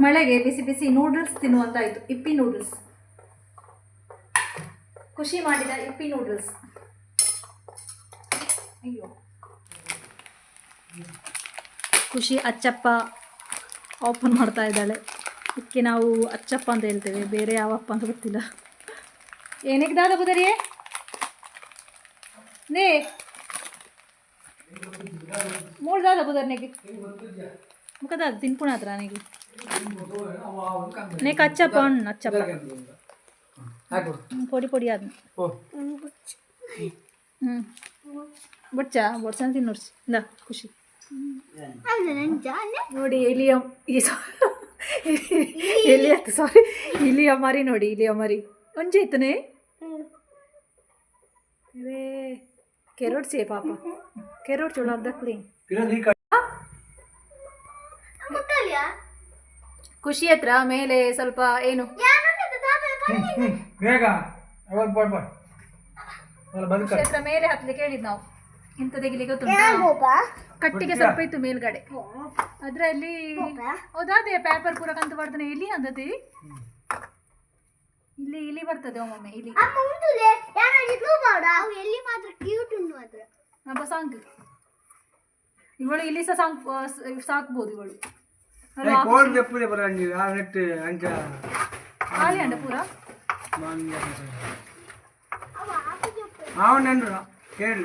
ಮಳೆಗೆ ಬಿಸಿ ಬಿಸಿ ನೂಡಲ್ಸ್ ತಿನ್ನುವಂತಾಯಿತು. ಇಪ್ಪಿ ನೂಡಲ್ಸ್ ಖುಷಿ ಮಾಡಿದ ಇಪ್ಪಿ ನೂಡಲ್ಸ್ ಅಯ್ಯೋ. ಖುಷಿ ಅಚ್ಚಪ್ಪ ಓಪನ್ ಮಾಡ್ತಾ ಇದ್ದಾಳೆ. ಇದಕ್ಕೆ ನಾವು ಅಚ್ಚಪ್ಪ ಅಂತ ಹೇಳ್ತೇವೆ. ಬೇರೆ ಯಾವಪ್ಪ ಅಂತ ಗೊತ್ತಿಲ್ಲ. ಏನಕ್ಕೆ ದಾದ ಬುದರಿಯೇ ನೇ. ಮೂಳ್ದಾದ ಬುದರ್ನೆಗೆ ಮುಖದ ತಿನ್ಪುಣ ಹತ್ರ ನನಗೆ ನೀಕ್ ಅಚ್ಚಪ್ಪ ಹಣ್ಣು ಅಚ್ಚಪ್ಪ ಹಾಕು ಹ್ಮ್, ಪೊಡಿ ಪೊಡಿ ಆದ್ನ ಓ ಹ್ಞೂ ಬಡ್ಚ ಬಡ್ಸನ ತಿನ್ನೋಡ್ಸಿ ಇಂದ ಖುಷಿ ನೋಡಿ ಇಲಿಯ ಈ ಎಲಿಯ ಸಾರಿ ಇಲಿಯ ಮರಿ ನೋಡಿ ಇಲಿಯ ಮರಿ ಒಂಜಾಯ್ತನೆ ಇವೇ ಕೆರೋಡ್ಸಿ ಪಾಪ ಕೆರೋಡ್ ಚೂಡ ಅರ್ಧಕ್ಲಿ ಇರೋದು ಈ ಕಡೆ ಖುಷಿ ಹತ್ರ ಮೇಲೆ ಸ್ವಲ್ಪ ಏನು? ಬೇಗ ಅವಳ ಖುಷಿ ಹತ್ರ ಮೇಲೆ ಹತ್ಲಿಕ್ಕೆ ಹೇಳಿದ್ ನಾವು. ಇಂತ ತೆಗಿಲಿಕ್ಕೆ ಗೊತ್ತುಂಟಾ? ಕಟ್ಟಿಗೆ ಸ್ವಲ್ಪ ಇತ್ತು ಮೇಲ್ಗಡೆ. ಅದ್ರಲ್ಲಿ ಹೌದಾದೆ ಪೇಪರ್ ಪೂರ ಅಂತ ಬರ್ತದೆ. ಇಲ್ಲಿ ಅಂದತಿ? ಇಲ್ಲಿ ಇಲ್ಲಿ ಬರ್ತದೆ ಒಮ್ಮೊಮ್ಮೆ ಇಲ್ಲಿ. ಎಲ್ಲಿ ಮಾತ್ರ ಕ್ಯೂಟ್ ಉಂಟು ಮಾತ್ರ. ನಮ್ಮ ಸಾಂಗ್ ಇವಳು ಇಲ್ಲಿ ಸಹ ಸಾಂಗ್ ಸಾಕ್ಬೋದು ಇವಳು. ಕೋಡ್ ತೆಪ್ಪುದೆ ಬರ ಅಂಜಿ ಆ ನೆಟ್ ಅಂಚ ಖಾಲಿ ಅಂಡ ಪೂರ? ಅವನ್ ನೆಂಡ್ರ ಕೇಳಿ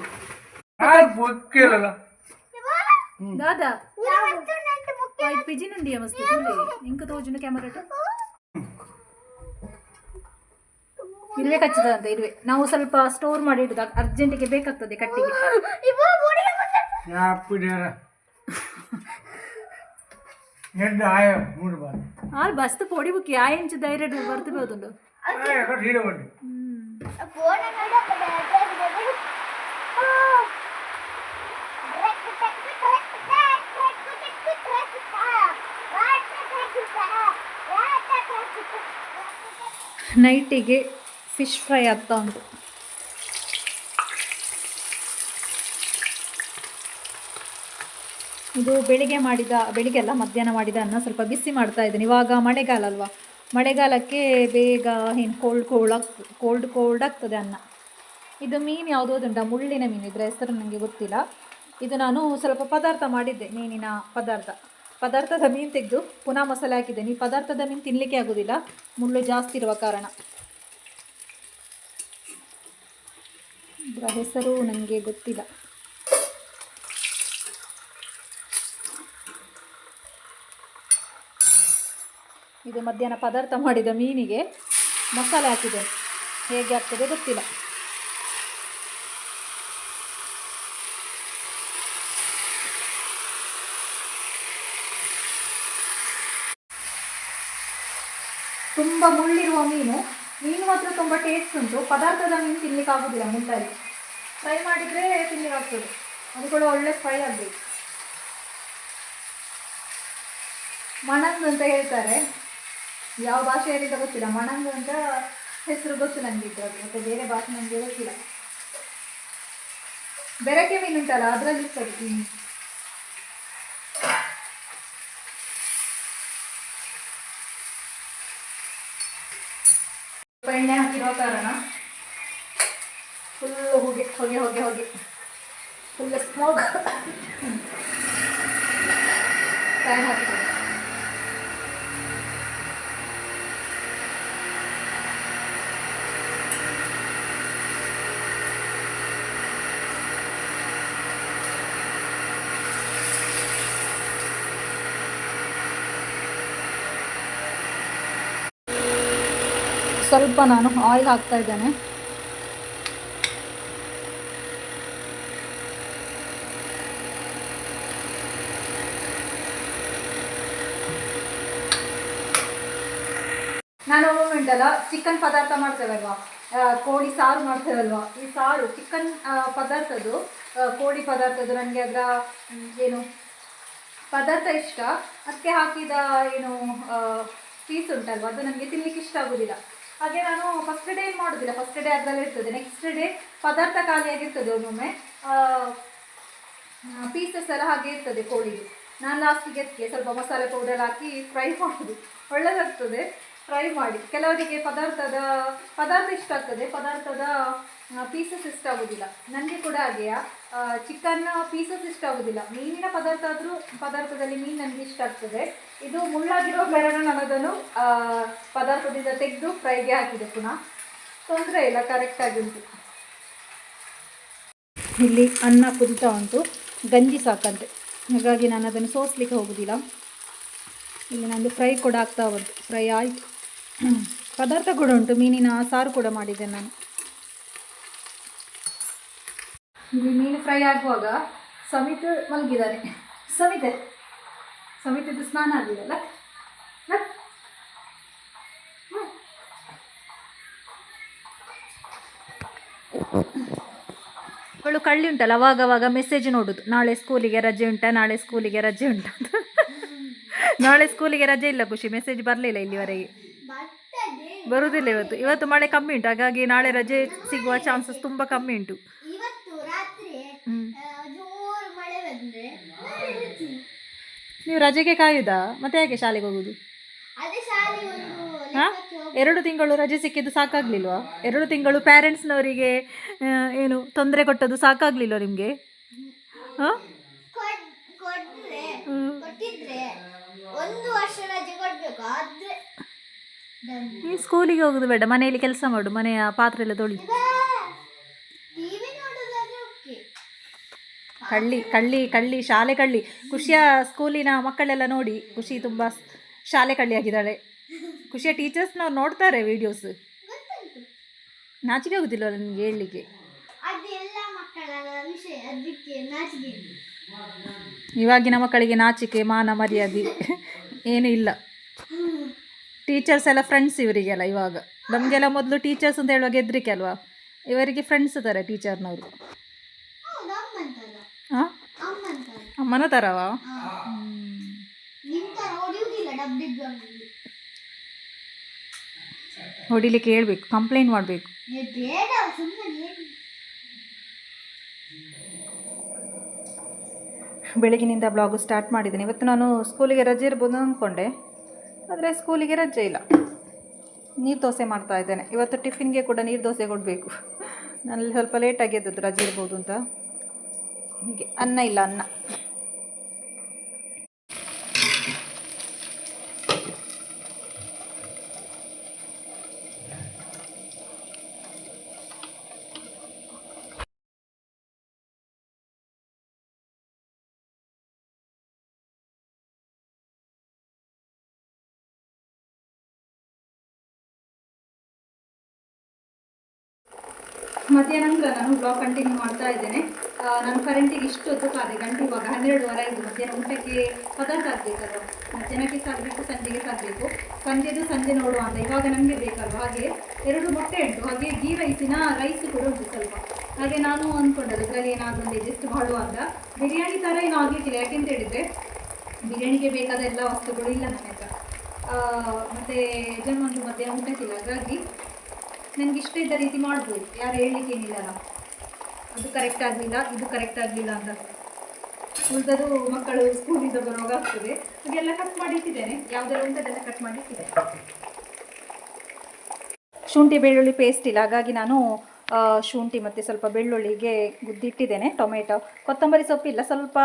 ತೋಜುನ ಕ್ಯಾಮರಾ ಇರುವೆ ಕಚ್ಚದ ಅಂತ ಇರುವೆ. ನಾವು ಸ್ವಲ್ಪ ಸ್ಟೋರ್ ಮಾಡಿ ಇಡುದು ಅರ್ಜೆಂಟಿಗೆ ಬೇಕಾಗ್ತದೆ ಕಟ್ಟಿಗೆ. ಯಾಪಿಡ್ಯಾರ ಎಡ್ಡ ಆಯ ಮೂರು ಬಾರಿ ಆಲ್ ಬಸ್ತ್ ಇಂಚು ಧೈರ್ಯ ಬರ್ತಿರೋದುಂಡು ಹೀರೋ ಬಂಡಿ ನೈಟಿಗೆ ಫಿಶ್ ಫ್ರೈ ಆಗ್ತಾ ಉಂಟು ಇದು ಬೆಳಿಗ್ಗೆ ಮಾಡಿದ, ಬೆಳಿಗ್ಗೆ ಅಲ್ಲ, ಮಧ್ಯಾಹ್ನ ಮಾಡಿದ ಅನ್ನ ಸ್ವಲ್ಪ ಬಿಸಿ ಮಾಡ್ತಾ ಇದ್ದೀನಿ. ಇವಾಗ ಮಳೆಗಾಲ ಅಲ್ವಾ? ಮಳೆಗಾಲಕ್ಕೆ ಬೇಗ ಏನು ಕೋಲ್ಡ್ ಕೋಲ್ಡ್ ಆಗ್ತದೆ ಕೋಲ್ಡ್ ಕೋಲ್ಡ್ ಆಗ್ತದೆ ಅನ್ನ. ಇದು ಮೀನು ಯಾವುದೋ ಉಂಟ ಮುಳ್ಳಿನ ಮೀನು. ಇದರ ಹೆಸರು ನನಗೆ ಗೊತ್ತಿಲ್ಲ. ಇದು ನಾನು ಸ್ವಲ್ಪ ಪದಾರ್ಥ ಮಾಡಿದ್ದೆ, ಮೀನಿನ ಪದಾರ್ಥ. ಪದಾರ್ಥದ ಮೀನು ತೆಗೆದು ಪುನಃ ಮಸಾಲೆ ಹಾಕಿದ್ದೇನೆ ಈ ಪದಾರ್ಥದ ಮೀನು ತಿನ್ನಲಿಕ್ಕೆ ಆಗೋದಿಲ್ಲ. ಮುಳ್ಳು ಜಾಸ್ತಿ ಇರುವ ಕಾರಣ. ಇದರ ಹೆಸರು ನನಗೆ ಗೊತ್ತಿಲ್ಲ. ಇದು ಮಧ್ಯಾಹ್ನ ಪದಾರ್ಥ ಮಾಡಿದ ಮೀನಿಗೆ ಮಸಾಲೆ ಹಾಕಿದೆ. ಹೇಗೆ ಆಗ್ತದೆ ಗೊತ್ತಿಲ್ಲ. ತುಂಬ ಮುಳ್ಳಿರುವ ಮೀನು ಮೀನು ಮಾತ್ರ ತುಂಬ ಟೇಸ್ಟ್ ಉಂಟು. ಪದಾರ್ಥದ ಮೀನು ತಿನ್ಲಿಕ್ಕೆ ಆಗೋದಿಲ್ಲ ಮುಂದಾಗಿ. ಫ್ರೈ ಮಾಡಿದರೆ ತಿನ್ಲಿಕ್ಕೆ ಆಗ್ತದೆ. ಅದು ಒಳ್ಳೆ ಫ್ರೈ ಆಗಬೇಕು. ಮಣಂದು ಅಂತ ಹೇಳ್ತಾರೆ. ಯಾವ ಭಾಷೆಯಲ್ಲಿ ಅಂತ ಗೊತ್ತಿಲ್ಲ. ಮಣಂಗ್ ಅಂತ ಹೆಸರು ಗೊತ್ತು ನನಗೆ ಇದ್ರದ್ದು ಮತ್ತೆ ಬೇರೆ ಭಾಷೆ ನನಗೆ ಗೊತ್ತಿಲ್ಲ. ಬೆರಕೆ ಮೀನು ಉಂಟಲ್ಲ, ಅದರಲ್ಲಿ ಇರ್ತದೆ ಮೀನು. ಸ್ವಲ್ಪ ಎಣ್ಣೆ ಹಾಕಿರೋ ಕಾರಣ. ಫುಲ್ ಹೊಗೆ ಹೊಗೆ ಹೊಗೆ ಹೊಗೆ. ಫುಲ್ ಸ್ಮೋಕ್ ಫ್ಯಾನ್ ಹಾಕಿದೆ ಸ್ವಲ್ಪ ನಾನು ಆಯಿಲ್ ಹಾಕ್ತಾ ಇದ್ದೇನೆ. ನಾನು ಮೂಮೆಂಟಲ್ಲ ಚಿಕನ್ ಪದಾರ್ಥ ಮಾಡ್ತೇವಲ್ವಾ? ಕೋಳಿ ಸಾರು ಮಾಡ್ತೇವಲ್ವಾ? ಈ ಸಾರು ಚಿಕನ್ ಪದಾರ್ಥದ್ದು ಕೋಳಿ ಪದಾರ್ಥದ್ದು ನನಗೆ ಅದರ ಏನು, ಪದಾರ್ಥ ಇಷ್ಟ. ಅದಕ್ಕೆ ಹಾಕಿದ, ಏನು ಪೀಸ್ ಉಂಟಲ್ವ? ಅದು ನನಗೆ ತಿನ್ನಲಿಕ್ಕೆ ಇಷ್ಟ ಆಗೋದಿಲ್ಲ. ಹಾಗೆ ನಾನು ಫಸ್ಟ್ ಡೇ ಏನು ಮಾಡೋದಿಲ್ಲ ಫಸ್ಟ್ ಡೇ ಅದರಲ್ಲೇ ಇರ್ತದೆ. ನೆಕ್ಸ್ಟ್ ಡೇ ಪದಾರ್ಥ ಖಾಲಿಯಾಗಿರ್ತದೆ ಒಮ್ಮೊಮ್ಮೆ. ಪೀಸಸ್ ಎಲ್ಲ ಹಾಗೆ ಇರ್ತದೆ ಕೋಳಿಗೆ. ನಾನು ಲಾಸ್ಟಿಗೆ ಅದಕ್ಕೆ ಸ್ವಲ್ಪ ಮಸಾಲೆ ಪೌಡರ್ ಹಾಕಿ ಫ್ರೈ ಮಾಡೋದು. ಒಳ್ಳೆದಾಗ್ತದೆ ಫ್ರೈ ಮಾಡಿ. ಕೆಲವರಿಗೆ ಪದಾರ್ಥದ, ಪದಾರ್ಥ ಇಷ್ಟ ಆಗ್ತದೆ. ಪದಾರ್ಥದ ಪೀಸಸ್ ಇಷ್ಟ ಆಗೋದಿಲ್ಲ. ನನಗೆ ಕೂಡ ಹಾಗೆಯ. ಚಿಕನ್ ಪೀಸಸ್ ಇಷ್ಟ ಆಗೋದಿಲ್ಲ. ಮೀನಿನ ಪದಾರ್ಥ ಆದರೂ, ಪದಾರ್ಥದಲ್ಲಿ ಮೀನು ನನಗೆ ಇಷ್ಟ ಆಗ್ತದೆ. ಇದು ಮುಳ್ಳಾಗಿರೋ ಕಾರಣ ನಾನು ಅದನ್ನು ಪದಾರ್ಥದಿಂದ ತೆಗೆದು ಫ್ರೈಗೆ ಹಾಕಿದೆ ಪುನಃ. ತೊಂದರೆ ಇಲ್ಲ ಕರೆಕ್ಟಾಗಿ ಉಂಟು. ಇಲ್ಲಿ ಅನ್ನ ಕುದಿತಾ ಉಂಟು. ಗಂಜಿ ಸಾಕಂತೆ. ಹಾಗಾಗಿ ನಾನು ಅದನ್ನು ಸೋಸ್ಲಿಕ್ಕೆ ಹೋಗೋದಿಲ್ಲ. ಇಲ್ಲಿ ನಂದು ಫ್ರೈ ಕೂಡ ಆಗ್ತಾ ಬಂತು ಫ್ರೈ ಆಯಿತು. ಪದಾರ್ಥ ಕೂಡ ಉಂಟು. ಮೀನಿನ ಸಾರು ಕೂಡ ಮಾಡಿದ್ದೆ ನಾನು. ಇಲ್ಲಿ ಮೀನು ಫ್ರೈ ಆಗುವಾಗ ಸಮಿತ್ ಮಲಗಿದ್ದಾನೆ ಸಮಿತೆ ಸಮಿತದ್ದು ಸ್ನಾನ ಆಗಿದೆಯಲ್ಲ? ಅವಳು ಕಳ್ಳಿ ಉಂಟಲ್ಲ ಅವಾಗ ಅವಾಗ ಮೆಸೇಜ್ ನೋಡುದು. ನಾಳೆ ಸ್ಕೂಲಿಗೆ ರಜೆ ಉಂಟಾ ನಾಳೆ ಸ್ಕೂಲಿಗೆ ರಜೆ ಉಂಟಾ ಅಂತ. ನಾಳೆ ಸ್ಕೂಲಿಗೆ ರಜೆ ಇಲ್ಲ ಖುಷಿ ಮೆಸೇಜ್ ಬರಲಿಲ್ಲ ಇಲ್ಲಿವರೆಗೆ. ಬರುದಿಲ್ಲ ಬರುವುದಿಲ್ಲ ಇವತ್ತು. ಇವತ್ತು ಮಳೆ ಕಮ್ಮಿ ಉಂಟು ಹಾಗಾಗಿ ನಾಳೆ ರಜೆ ಸಿಗುವ ಚಾನ್ಸಸ್ ತುಂಬಾ ಕಮ್ಮಿ ಉಂಟು ಇವತ್ತು ರಾತ್ರಿ ಹ್ಮ್. ಆ, ಜೋರು ಮಳೆ ಬಂದ್ರೆ ನಾಳೆ ರಜೆ. ನೀವು ರಜೆಗೆ ಕಾಯುದಾ? ಮತ್ತೆ ಯಾಕೆ ಶಾಲೆಗೆ ಹೋಗುದು? ಹಾ? ಎರಡು ತಿಂಗಳು ರಜೆ ಸಿಕ್ಕಿದ್ದು ಸಾಕಾಗ್ಲಿಲ್ವಾ? ಎರಡು ತಿಂಗಳು ಪ್ಯಾರೆಂಟ್ಸ್ನವರಿಗೆ ಏನು ತೊಂದರೆ ಕೊಟ್ಟದ್ದು ಸಾಕಾಗ್ಲಿಲ್ವ ನಿಮಗೆ? ಹಾಂ? ಸ್ಕೂಲಿಗೆ ಹೋಗುದು ಬೇಡ ಮನೆಯಲ್ಲಿ ಕೆಲಸ ಮಾಡು ಮನೆಯ ಪಾತ್ರೆ ಎಲ್ಲ ತೊಳಿ. ಕಳ್ಳಿ ಕಳ್ಳಿ ಕಳ್ಳಿ ಶಾಲೆ ಕಳ್ಳಿ. ಖುಷಿಯ ಸ್ಕೂಲಿನ ಮಕ್ಕಳೆಲ್ಲ ನೋಡಿ ಖುಷಿ ತುಂಬ ಶಾಲೆ ಕಳ್ಳಿ ಆಗಿದ್ದಾಳೆ ಖುಷಿಯ ಟೀಚರ್ಸ್ನವ್ರು ನೋಡ್ತಾರೆ ವೀಡಿಯೋಸ್ ನಾಚಿಕೆ ಆಗುದಿಲ್ಲ ನನಗೆ ಹೇಳಲಿಕ್ಕೆ. ಇವಾಗಿನ ಮಕ್ಕಳಿಗೆ ನಾಚಿಕೆ ಮಾನ ಮರ್ಯಾದೆ ಏನೂ ಇಲ್ಲ. ಟೀಚರ್ಸ್ ಎಲ್ಲ ಫ್ರೆಂಡ್ಸ್ ಇವರಿಗೆಲ್ಲ ಇವಾಗ. ನಮಗೆಲ್ಲ ಮೊದಲು ಟೀಚರ್ಸ್ ಅಂತ ಹೇಳುವಾಗ ಹೆದರಿಕೆ ಅಲ್ವಾ? ಇವರಿಗೆ ಫ್ರೆಂಡ್ಸ್ ಥರ ಟೀಚರ್ನವರು. ಅಮ್ಮನ ತರವ? ಹೊಡಿಲಿಕ್ಕೆ ಹೇಳ್ಬೇಕು ಕಂಪ್ಲೇಂಟ್ ಮಾಡಬೇಕು. ಬೆಳಗಿನಿಂದ ಬ್ಲಾಗ್ ಸ್ಟಾರ್ಟ್ ಮಾಡಿದ್ದೀನಿ. ಇವತ್ತು ನಾನು ಸ್ಕೂಲಿಗೆ ರಜೆ ಇರ್ಬೋದು ಅಂದ್ಕೊಂಡೆ ಆದರೆ ಸ್ಕೂಲಿಗೆ ರಜೆ ಇಲ್ಲ. ನೀರು ದೋಸೆ ಮಾಡ್ತಾ ಇದ್ದೇನೆ. ಇವತ್ತು ಟಿಫಿನ್ಗೆ ಕೂಡ ನೀರು ದೋಸೆ ಕೊಡಬೇಕು. ನಾನು ಸ್ವಲ್ಪ ಲೇಟಾಗಿ ಎದ್ದದ್ದು ರಜೆ ಇರ್ಬೋದು ಅಂತ. ಹೀಗೆ ಅನ್ನ ಇಲ್ಲ ಅನ್ನ. ಮಧ್ಯಾಹ್ನ ನಂತರ ನಾನು ಬ್ಲಾಗ್ ಕಂಟಿನ್ಯೂ ಮಾಡ್ತಾ ಇದ್ದೇನೆ. ನಾನು ಕರೆಂಟಿಗೆ ಇಷ್ಟು ಹೊತ್ತು ಗಂಟೆ ಇವಾಗ ಹನ್ನೆರಡುವರೆ ಇದು ಮಧ್ಯಾಹ್ನ ಊಟಕ್ಕೆ ಪದಾರ್ಥ ಆಗಬೇಕಲ್ವ ಮಧ್ಯಾಹ್ನಕ್ಕೆ ಸಾಗಬೇಕು ಸಂಜೆಗೆ ಸಾಗಬೇಕು ಸಂಜೆದು ಸಂಜೆ ನೋಡುವ ಅಂತ. ಇವಾಗ ನಮಗೆ ಬೇಕಲ್ವ? ಹಾಗೆ ಎರಡು ಮೊಟ್ಟೆ ಉಂಟು. ಹಾಗೆ ಗೀ ರೈಸಿನ ರೈಸ್ ಕೂಡ ಉಂಟು ಸ್ವಲ್ಪ ಹಾಗೆ ನಾನು ಅಂದ್ಕೊಂಡದ್ದು ಅದರಲ್ಲಿ ಏನಾದರೂ ಒಂದು ಅಡ್ಜಸ್ಟ್ ಮಾಡುವಾಗ. ಬಿರಿಯಾನಿ ಥರ ಏನು ಆಗಲಿಕ್ಕಿಲ್ಲ. ಯಾಕೆಂತ ಹೇಳಿದರೆ, ಬಿರಿಯಾನಿಗೆ ಬೇಕಾದ ಎಲ್ಲ ವಸ್ತುಗಳು ಇಲ್ಲ ನನ್ನ ಹತ್ರ. ಮತ್ತೆ ಯಜಮಾನ್ರು ಮಧ್ಯಾಹ್ನ ಊಟಕ್ಕಿಲ್ಲ. ಹಾಗಾಗಿ ನನಗೆ ಇಷ್ಟ ಇದ್ದ ರೀತಿ ಮಾಡ್ಬೋದು. ಯಾರು ಹೇಳಲಿಕ್ಕೆ ಏನಿಲ್ಲಲ್ಲ. ಅದು ಕರೆಕ್ಟ್ ಆಗಲಿಲ್ಲ, ಇದು ಕರೆಕ್ಟ್ ಆಗಲಿಲ್ಲ ಅಂತ. ಉಳಿದದು ಮಕ್ಕಳು ಸ್ಕೂಲಿಂದ ಬರುವಾಗ ಆಗ್ತದೆ. ಅದೆಲ್ಲ ಕಟ್ ಮಾಡಿ ಯಾವುದೆಲ್ಲ ಉಂಟದೆಲ್ಲ ಕಟ್ ಮಾಡಿ ಇಟ್ಟಿದ್ದೇನೆ ಶುಂಠಿ, ಬೆಳ್ಳುಳ್ಳಿ ಪೇಸ್ಟ್ ಇಲ್ಲ. ಹಾಗಾಗಿ ನಾನು ಶುಂಠಿ ಮತ್ತು ಸ್ವಲ್ಪ ಬೆಳ್ಳುಳ್ಳಿಗೆ ಗುದ್ದಿಟ್ಟಿದ್ದೇನೆ, ಟೊಮೆಟೊ. ಕೊತ್ತಂಬರಿ ಸೊಪ್ಪು ಇಲ್ಲ. ಸ್ವಲ್ಪ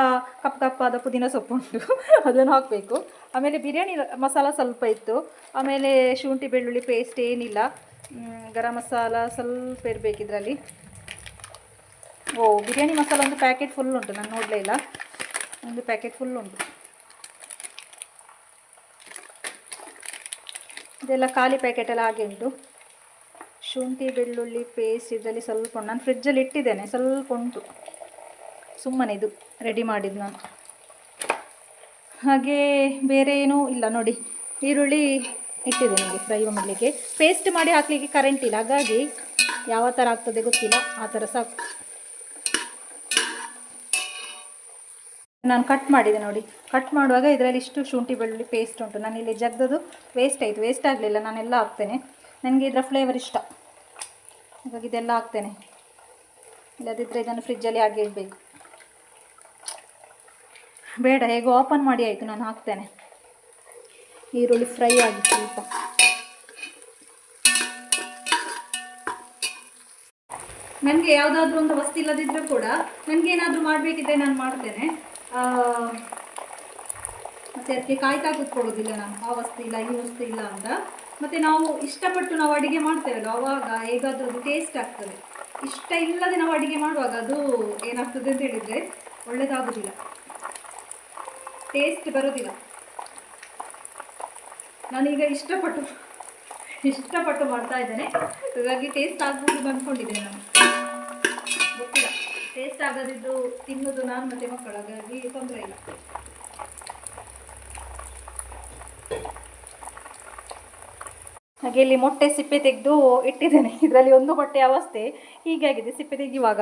ಕಪ್ಪು ಕಪ್ಪಾದ ಪುದೀನ ಸೊಪ್ಪು ಉಂಟು. ಅದನ್ನು ಹಾಕಬೇಕು. ಆಮೇಲೆ ಬಿರಿಯಾನಿ ಮಸಾಲ ಸ್ವಲ್ಪ ಇತ್ತು. ಆಮೇಲೆ ಶುಂಠಿ, ಬೆಳ್ಳುಳ್ಳಿ ಪೇಸ್ಟ್ ಏನಿಲ್ಲ. ಗರಂ ಮಸಾಲ ಸ್ವಲ್ಪ ಇರಬೇಕು ಇದರಲ್ಲಿ ಓ, ಬಿರಿಯಾನಿ ಮಸಾಲ ಒಂದು ಪ್ಯಾಕೆಟ್ ಫುಲ್ ಉಂಟು, ನಾನು ನೋಡಲೇ ಇಲ್ಲ. ಒಂದು ಪ್ಯಾಕೆಟ್ ಫುಲ್ ಉಂಟು. ಇದೆಲ್ಲ ಖಾಲಿ ಪ್ಯಾಕೆಟ್ ಎಲ್ಲ ಹಾಗೆ ಉಂಟು. ಶುಂಠಿ, ಬೆಳ್ಳುಳ್ಳಿ ಪೇಸ್ಟ್ ಇದರಲ್ಲಿ ಸ್ವಲ್ಪ ಉಂಟು. ನಾನು ಫ್ರಿಜ್ಜಲ್ಲಿ ಇಟ್ಟಿದ್ದೇನೆ, ಸ್ವಲ್ಪ ಉಂಟು. ಸುಮ್ಮನೆ ಇದು ರೆಡಿ ಮಾಡಿದ್ದು ನಾನು. ಹಾಗೆ ಬೇರೆ ಏನೂ ಇಲ್ಲ, ನೋಡಿ. ಈರುಳ್ಳಿ ಇಟ್ಟಿದ್ದೇನೆ ನನಗೆ ಫ್ರೈ ಮಾಡಲಿಕ್ಕೆ. ಪೇಸ್ಟ್ ಮಾಡಿ ಹಾಕಲಿಕ್ಕೆ ಕರೆಂಟ್ ಇಲ್ಲ, ಹಾಗಾಗಿ ಯಾವ ಥರ ಆಗ್ತದೆ ಗೊತ್ತಿಲ್ಲ, ಆ ಥರ ಸಾಕು. ನಾನು ಕಟ್ ಮಾಡಿದೆ ನೋಡಿ. ಕಟ್ ಮಾಡುವಾಗ ಇದರಲ್ಲಿ ಇಷ್ಟು ಶುಂಠಿ ಬೆಳ್ಳುಳ್ಳಿ ಪೇಸ್ಟ್ ಉಂಟು. ನಾನು ಇಲ್ಲಿ ಜಗ್ದದು ವೇಸ್ಟ್ ಆಯಿತು. ವೇಸ್ಟ್ ಆಗಲಿಲ್ಲ. ನಾನೆಲ್ಲ ಹಾಕ್ತೇನೆ. ನನಗೆ ಇದರ ಫ್ಲೇವರ್ ಇಷ್ಟ. ಹಾಗಾಗಿ ಇದೆಲ್ಲ ಹಾಕ್ತೇನೆ. ಇಲ್ಲದಿದ್ದರೆ ಇದನ್ನು ಫ್ರಿಜ್ಜಲ್ಲಿ ಹಾಗೆ ಇಡಬೇಕು. ಬೇಡ, ಹೇಗೋ ಓಪನ್ ಮಾಡಿ ಆಯಿತು. ನಾನು ಹಾಕ್ತೇನೆ. ಈರುಳ್ಳಿ ಫ್ರೈ ಆಗಿ ಸ್ವಲ್ಪ. ನನಗೆ ಯಾವುದಾದ್ರೂ ಒಂದು ವಸ್ತು ಇಲ್ಲದಿದ್ದರೂ ಕೂಡ ನನಗೇನಾದರೂ ಮಾಡಬೇಕಿದ್ರೆ ನಾನು ಮಾಡ್ತೇನೆ. ಮತ್ತೆ ಅದಕ್ಕೆ ಕಾಯ್ತಾ ಕೂತ್ಕೊಳ್ಳೋದಿಲ್ಲ ನಾನು. ಆ ವಸ್ತು ಇಲ್ಲ, ಈ ವಸ್ತು ಇಲ್ಲ ಅಂತ. ಮತ್ತು ನಾವು ಇಷ್ಟಪಟ್ಟು ನಾವು ಅಡುಗೆ ಮಾಡ್ತೇವಲ್ಲ ಆವಾಗ ಹೇಗಾದರೂ ಅದು ಟೇಸ್ಟ್ ಆಗ್ತದೆ. ಇಷ್ಟ ಇಲ್ಲದೆ ನಾವು ಅಡುಗೆ ಮಾಡುವಾಗ ಅದು ಏನಾಗ್ತದೆ ಅಂತ ಹೇಳಿದರೆ ಒಳ್ಳೆಯದಾಗೋದಿಲ್ಲ ಟೇಸ್ಟ್ ಬರೋದಿಲ್ಲ. ನಾನೀಗ ಇಷ್ಟಪಟ್ಟು ಇಷ್ಟಪಟ್ಟು ಮಾಡ್ತಾ ಇದ್ದೇನೆ. ಹಾಗಾಗಿ ಟೇಸ್ಟ್ ಆಗ್ಬೋದು ಅಂದ್ಕೊಂಡಿದ್ದೇನೆ ನಾನು. ಟೇಸ್ಟ್ ಆಗದಿದ್ದು ತಿನ್ನೋದು ನಾನು ಮತ್ತೆ ಮಕ್ಕಳು, ಹಾಗಾಗಿ ತೊಂದರೆ ಇಲ್ಲ. ಹಾಗೆ ಇಲ್ಲಿ ಮೊಟ್ಟೆ ಸಿಪ್ಪೆ ತೆಗೆದು ಇಟ್ಟಿದ್ದೇನೆ. ಇದರಲ್ಲಿ ಒಂದು ಮೊಟ್ಟೆ ಅವಸ್ಥೆ, ಹೀಗೆ ಆಗಿದೆ. ಸಿಪ್ಪೆ ತೆಗೆಯುವಾಗ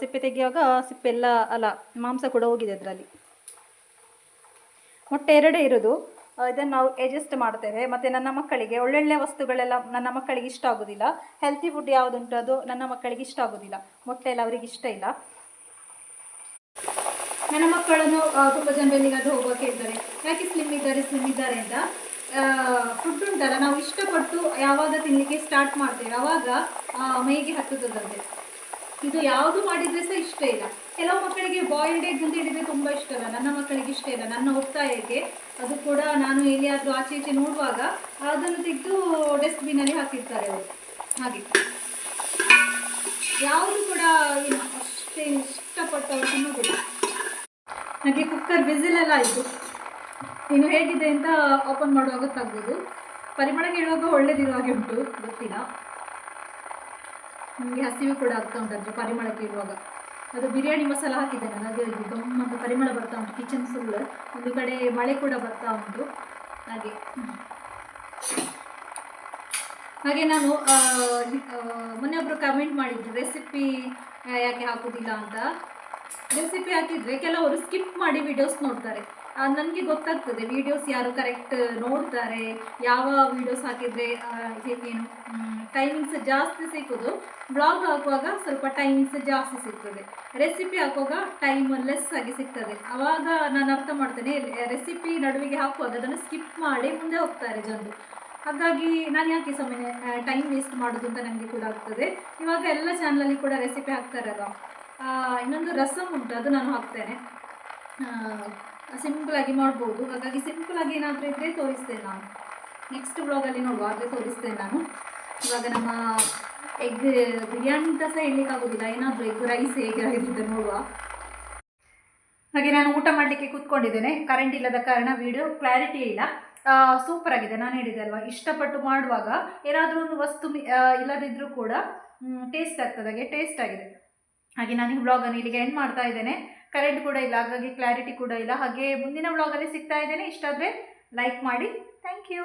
ಸಿಪ್ಪೆ ತೆಗೆಯುವಾಗ ಸಿಪ್ಪೆ ಎಲ್ಲ ಅಲ್ಲ, ಮಾಂಸ ಕೂಡ ಹೋಗಿದೆ ಅದರಲ್ಲಿ ಮೊಟ್ಟೆ ಎರಡೇ ಇರೋದು. ಇದನ್ನು ನಾವು ಅಡ್ಜಸ್ಟ್ ಮಾಡ್ತೇವೆ ಮತ್ತು ನನ್ನ ಮಕ್ಕಳಿಗೆ ಒಳ್ಳೊಳ್ಳೆ ವಸ್ತುಗಳೆಲ್ಲ ನನ್ನ ಮಕ್ಕಳಿಗೆ ಇಷ್ಟ ಆಗೋದಿಲ್ಲ. ಹೆಲ್ತಿ ಫುಡ್ ಯಾವುದುಂಟು ಅದು ನನ್ನ ಮಕ್ಕಳಿಗೆ ಇಷ್ಟ ಆಗೋದಿಲ್ಲ. ಮೊಟ್ಟೆ ಎಲ್ಲ ಅವರಿಗೆ ಇಷ್ಟ ಇಲ್ಲ. ನನ್ನ ಮಕ್ಕಳನ್ನು ತುಂಬ ಜನ ಅದು ಹೋಗೋಕೆ ಕೇಳ್ತಾರೆ. ಯಾಕೆ ಸ್ಲಿಮ್ ಇದ್ದಾರೆ ಸ್ಲಿಮ್ ಇದ್ದಾರೆ ಅಂತ? ಫುಡ್ ಉಂಟಲ್ಲ, ನಾವು ಇಷ್ಟಪಟ್ಟು ಯಾವಾಗ ತಿನ್ನಲಿಕ್ಕೆ ಸ್ಟಾರ್ಟ್ ಮಾಡ್ತೇವೆ. ಅವಾಗ ಮೈಗೆ ಹತ್ತುತ್ತದಂತೆ ಇದು ಯಾವುದು ಮಾಡಿದರೆ ಸಹ ಇಷ್ಟ ಇಲ್ಲ. ಕೆಲವು ಮಕ್ಕಳಿಗೆ ಬಾಯ್ಲ್ಡ್ ಎಗ್ ಅಂತ ಹೇಳಿದರೆ ತುಂಬ ಇಷ್ಟ ಅಲ್ಲ ನನ್ನ ಮಕ್ಕಳಿಗೆ ಇಷ್ಟ ಇಲ್ಲ. ನನ್ನ ಒತ್ತಾಯಕ್ಕೆ ಅದು ಕೂಡ ನಾನು ಎಲ್ಲಿಯಾದರೂ ಆಚೆ ಈಚೆ ನೋಡುವಾಗ ಅದನ್ನು ತೆಗೆದು ಡಸ್ಟ್ಬಿನ್ನಲ್ಲಿ ಹಾಕಿರ್ತಾರೆ ಅವರು. ಹಾಗೆ. ಯಾವುದು ಕೂಡ ಏನು ಅಷ್ಟೇ ಇಷ್ಟಪಟ್ಟು ಅವರು ತಿನ್ನೋದಿಲ್ಲ. ಹಾಗೆ ಕುಕ್ಕರ್ ವಿಸಿಲೆಲ್ಲ ಆಯಿತು. ಇನ್ನು ಹೇಗಿದೆ ಅಂತ ಓಪನ್ ಮಾಡುವಾಗ ಗೊತ್ತಾಗ್ಬೋದು. ಪರಿಮಳ ಕೇಳುವಾಗ ಒಳ್ಳೇದಿರುವ ಹಾಗೆ ಉಂಟು. ಗೊತ್ತಿಲ್ಲ. ನಿಮಗೆ ಹಸಿವು ಕೂಡ ಆಗ್ತಾ ಉಂಟು ಪರಿಮಳಕ್ಕೆ ಪರಿಮಳ ಕೇಳುವಾಗ ಅದು ಬಿರಿಯಾನಿ ಮಸಾಲ ಹಾಕಿದ್ದೇನೆ. ಹಾಗೆ ಒಂದು ಪರಿಮಳ ಬರ್ತಾ ಉಂಟು ಕಿಚನ್ ಫುಲ್ ಒಂದು ಕಡೆ ಮಳೆ ಕೂಡ ಬರ್ತಾ ಉಂಟು. ಹಾಗೆ. ಹಾಗೆ ನಾನು ಮೊನ್ನೆ ಒಬ್ಬರು ಕಮೆಂಟ್ ಮಾಡಿದ್ರು ರೆಸಿಪಿ ಯಾಕೆ ಹಾಕೋದಿಲ್ಲ ಅಂತ. ರೆಸಿಪಿ ಹಾಕಿದರೆ ಕೆಲವರು ಸ್ಕಿಪ್ ಮಾಡಿ ವಿಡಿಯೋಸ್ ನೋಡ್ತಾರೆ. ನನಗೆ ಗೊತ್ತಾಗ್ತದೆ ವಿಡಿಯೋಸ್ ಯಾರು ಕರೆಕ್ಟ್ ನೋಡ್ತಾರೆ, ಯಾವ ವಿಡಿಯೋಸ್ ಹಾಕಿದರೆ ಏನು ಟೈಮಿಂಗ್ಸ್ ಜಾಸ್ತಿ ಸಿಕ್ಕೋದು. ಬ್ಲಾಗ್ ಹಾಕುವಾಗ ಸ್ವಲ್ಪ ಟೈಮಿಂಗ್ಸ್ ಜಾಸ್ತಿ ಸಿಗ್ತದೆ. ರೆಸಿಪಿ ಹಾಕುವಾಗ ಟೈಮ್ ಲೆಸ್ ಆಗಿ ಸಿಗ್ತದೆ. ಆವಾಗ ನಾನು ಅರ್ಥ ಮಾಡ್ತೇನೆ ರೆಸಿಪಿ ನಡುವಿಗೆ ಹಾಕುವಾಗ ಅದನ್ನು ಸ್ಕಿಪ್ ಮಾಡಿ ಮುಂದೆ ಹೋಗ್ತಾರೆ ಜನರು. ಹಾಗಾಗಿ ನಾನು ಯಾಕೆ ಸಮಯ ಟೈಮ್ ವೇಸ್ಟ್ ಮಾಡೋದು ಅಂತ ನನಗೆ ಕೂಡ ಆಗ್ತದೆ. ಇವಾಗ ಎಲ್ಲ ಚಾನಲಲ್ಲಿ ಕೂಡ ರೆಸಿಪಿ ಹಾಕ್ತಾರಲ್ಲ ಇನ್ನೊಂದು ರಸಮ್ ಉಂಟು, ಅದು ನಾನು ಹಾಕ್ತೇನೆ. ಸಿಂಪಲಾಗಿ ಮಾಡ್ಬೋದು. ಹಾಗಾಗಿ ಸಿಂಪಲಾಗಿ ಏನಾದರೂ ಇದ್ದರೆ ತೋರಿಸ್ತೇನೆ ನಾನು. ನೆಕ್ಸ್ಟ್ ಬ್ಲಾಗಲ್ಲಿ ನೋಡುವ, ಆದರೆ ತೋರಿಸ್ತೇನೆ ನಾನು. ಇವಾಗ ನಮ್ಮ ಎಗ್ ಬಿರಿಯಾನಿ ಅಂತ ಸಹ ಹೇಳಲಿಕ್ಕಾಗೋದಿಲ್ಲ ಏನಾದರೂ ಎಗ್ ರೈಸ್ ಹೇಗೆ ಆಗಿರುತ್ತೆ ನೋಡುವ. ಹಾಗೆ ನಾನು ಊಟ ಮಾಡಲಿಕ್ಕೆ ಕೂತ್ಕೊಂಡಿದ್ದೇನೆ. ಕರೆಂಟ್ ಇಲ್ಲದ ಕಾರಣ ವಿಡಿಯೋ ಕ್ಲಾರಿಟಿ ಇಲ್ಲ. ಸೂಪರ್ ಆಗಿದೆ. ನಾನು ಹೇಳಿದೆ ಅಲ್ವಾ? ಇಷ್ಟಪಟ್ಟು ಮಾಡುವಾಗ ಏನಾದರೂ ಒಂದು ವಸ್ತು ಇಲ್ಲದಿದ್ದರೂ ಕೂಡ ಟೇಸ್ಟ್ ಆಗ್ತದೆ. ಹಾಗೆ ಟೇಸ್ಟ್ ಆಗಿದೆ. ಹಾಗೆ ನಾನು ಈ ಬ್ಲಾಗನ್ನು ಇಲ್ಲಿಗೆ ಎಂಡ್ ಮಾಡ್ತಾ ಇದ್ದೇನೆ. ಕರೆಂಟ್ ಕೂಡ ಇಲ್ಲ. ಹಾಗಾಗಿ ಕ್ಲಾರಿಟಿ ಕೂಡ ಇಲ್ಲ. ಹಾಗೆ ಮುಂದಿನ ಬ್ಲಾಗಲ್ಲಿ ಸಿಗ್ತಾ ಇದ್ದೇನೆ. ಇಷ್ಟಾದರೆ ಲೈಕ್ ಮಾಡಿ. Thank you